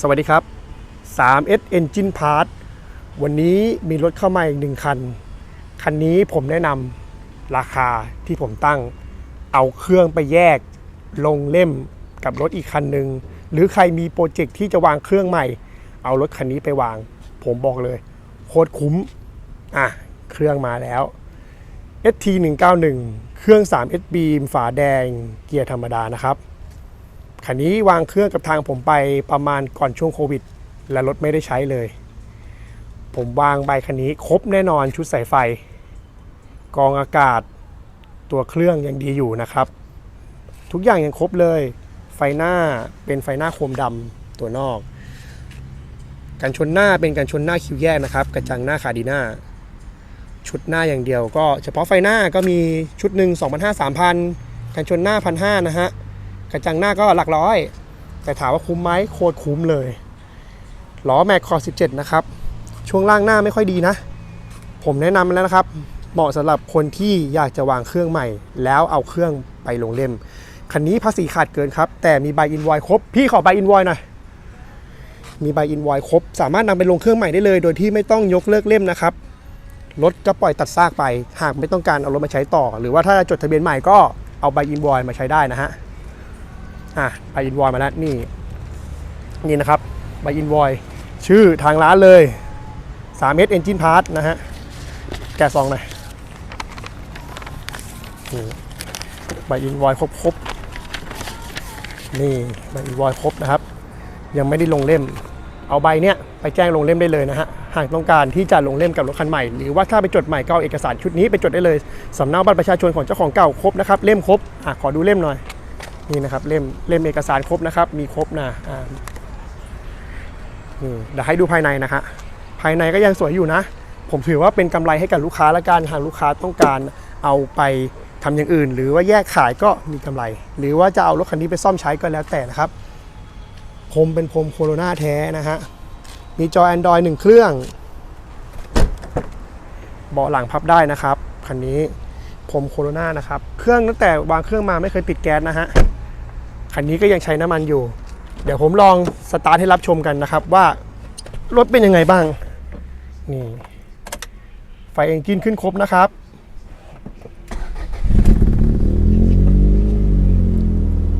สวัสดีครับ 3S Engine Part วันนี้มีรถเข้ามาอีกหนึ่งคัน คันนี้ผมแนะนำราคาที่ผมตั้ง เอาเครื่องไปแยกลงเล่มกับรถอีกคันหนึ่ง หรือใครมีโปรเจกต์ที่จะวางเครื่องใหม่ เอารถคันนี้ไปวาง ผมบอกเลย โคตรคุ้ม อะ เครื่องมาแล้ว ST 191 เครื่อง 3S Beam ฝาแดงเกียร์ธรรมดานะครับ คันนี้วางเครื่องกับทางผมไปประมาณก่อนช่วงโควิด และรถไม่ได้ใช้เลย ผมวางใบคันนี้ครบแน่นอนชุดสายไฟกรองอากาศ ตัวเครื่องยังดีอยู่นะครับ ทุกอย่างยังครบเลย ไฟหน้าเป็นไฟหน้าโคมดำตัวนอก กันชนหน้าเป็นกันชนหน้าคิวแยกนะครับ กระจังหน้าคาดีหน้า ชุดหน้าอย่างเดียวก็เฉพาะไฟหน้าก็มีชุดหนึ่ง2,500 3,000กันชนหน้า1,500นะฮะ ระจังหน้าก็หลักร้อย แต่ถามว่าคุ้มไหมโคตรคุ้มเลยล้อแม็กคอร์17 นะครับ ช่วงล่างหน้าไม่ค่อยดีนะ ผมแนะนำแล้วนะครับ เหมาะสำหรับคนที่อยากจะวางเครื่องใหม่ แล้วเอาเครื่องไปลงเล่ม คันนี้ภาษีขาดเกินครับ แต่มีใบอินวอยครบ พี่ขอใบอินวอยหน่อย มีใบอินวอยครบ สามารถนำไปลงเครื่องใหม่ได้เลย โดยที่ไม่ต้องยกเลิกเล่มนะครับ รถก็ปล่อยตัดซากไป หากไม่ต้องการเอารถมาใช้ต่อ หรือว่าถ้าจดทะเบียนใหม่ก็เอาใบอินวอยมาใช้ได้นะฮะ อะใบอินวอยมาแล้วนี่นี่นะครับใบอินวอยชื่อทางร้านเลย 3S Engine Part นะฮะแกะซองหน่อยใบอินวอยครบครบๆนี่ใบอินวอยครบนะครับ ยังไม่ได้ลงเล่ม เอาใบเนี้ยไปแจ้งลงเล่มได้เลยนะฮะหากต้องการที่จะลงเล่มกับรถคันใหม่ หรือว่าถ้าไปจดใหม่ก็เอาเอกสารชุดนี้ไปจดได้เลยสำเนาบัตรประชาชนของเจ้าของเก่าครบนะครับเล่มครบอะขอดูเล่มหน่อย นี่นะครับเล่มเล่มเอกสารครบนะครับ มีครบนะอ่านี่เดี๋ยวให้ดูภายในนะฮะภายในก็ยังสวยอยู่นะ ผมถือว่าเป็นกำไรให้กับลูกค้าและการหากลูกค้าต้องการเอาไปทำอย่างอื่น หรือว่าแยกขายก็มีกำไร หรือว่าจะเอารถคันนี้ไปซ่อมใช้ก็แล้วแต่นะครับพรมเป็นพรมโคโรนาแท้นะฮะมีจอ Android หนึ่งเครื่อง เบาะหลังพับได้นะครับคันนี้พรมโคโรนานะครับ เครื่องตั้งแต่วางเครื่องมาไม่เคยติดแก๊สนะฮะ คันนี้ก็ยังใช้น้ำมันอยู่ เดี๋ยวผมลองสตาร์ทให้รับชมกันนะครับว่ารถเป็นยังไงบ้าง นี่ ไฟเอนจินขึ้นครบนะครับ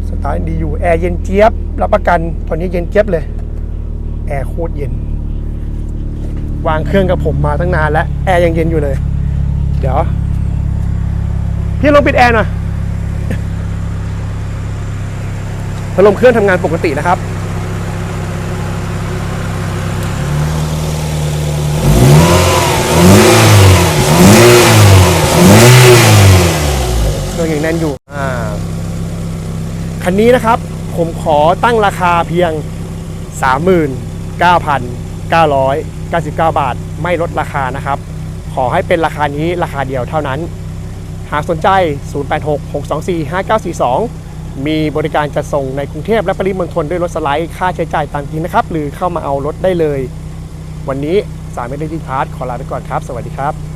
สตาร์ทดีอยู่ แอร์เย็นเจี๊ยบ รับประกันตอนนี้เย็นเจี๊ยบเลย แอร์โคตรเย็น วางเครื่องกับผมมาตั้งนานแล้ว แอร์ยังเย็นอยู่เลย เดี๋ยว พี่ลองปิดแอร์หน่อย พัดลมเครื่องทำงานปกตินะครับเครื่องยังแน่นอยู่อ่าคันนี้นะครับผมขอตั้งราคาเพียง 39,999 บาท ไม่ลดราคานะครับ ขอให้เป็นราคานี้ราคาเดียวเท่านั้น หากสนใจ 086-624-5942 มีบริการจัดส่งในกรุงเทพและปริมณฑลด้วยรถสไลด์ค่าใช้จ่ายตามจริงนะครับ หรือเข้ามาเอารถได้เลย วันนี้สามเมตรดีพาร์ทขอลาไปก่อนครับ สวัสดีครับ